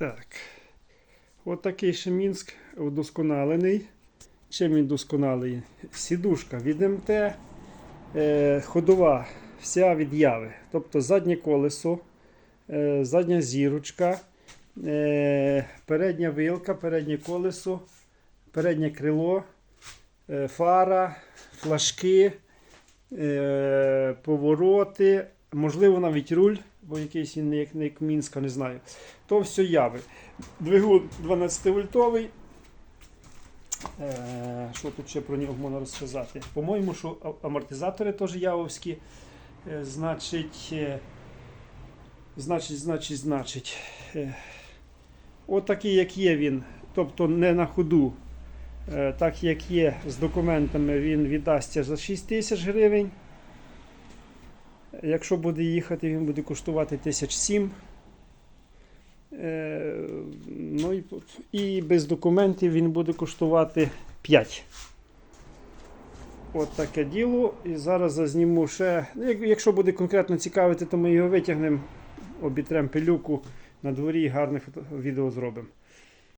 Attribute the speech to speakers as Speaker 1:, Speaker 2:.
Speaker 1: Так. От такий ще Мінськ удосконалений. Чим він досконалий? Сідушка від МТ, е, ходова, вся від яви. Тобто заднє колесо, е, задня зірочка, е, передня вилка, переднє колесо, переднє крило, е, фара, флажки, е, повороти, можливо, навіть руль, бо якийсь він як, як Мінська, не знаю. То все яви. Двигун 12-вольтовий. Е, що тут ще про нього можна розказати? По-моєму, що амортизатори теж явовські. Е, значить, е, значить, значить, значить. Е, от як є він, тобто не на ходу. Е, так як є з документами, він віддасться за 6 тисяч гривень. Якщо буде їхати, він буде коштувати 1007. Е, ну і, і без документів він буде коштувати 5. От таке діло. І зараз зазніму ще. ну, Якщо буде конкретно цікавити, то ми його витягнемо, обітремо пилюку на дворі і гарне відео зробимо.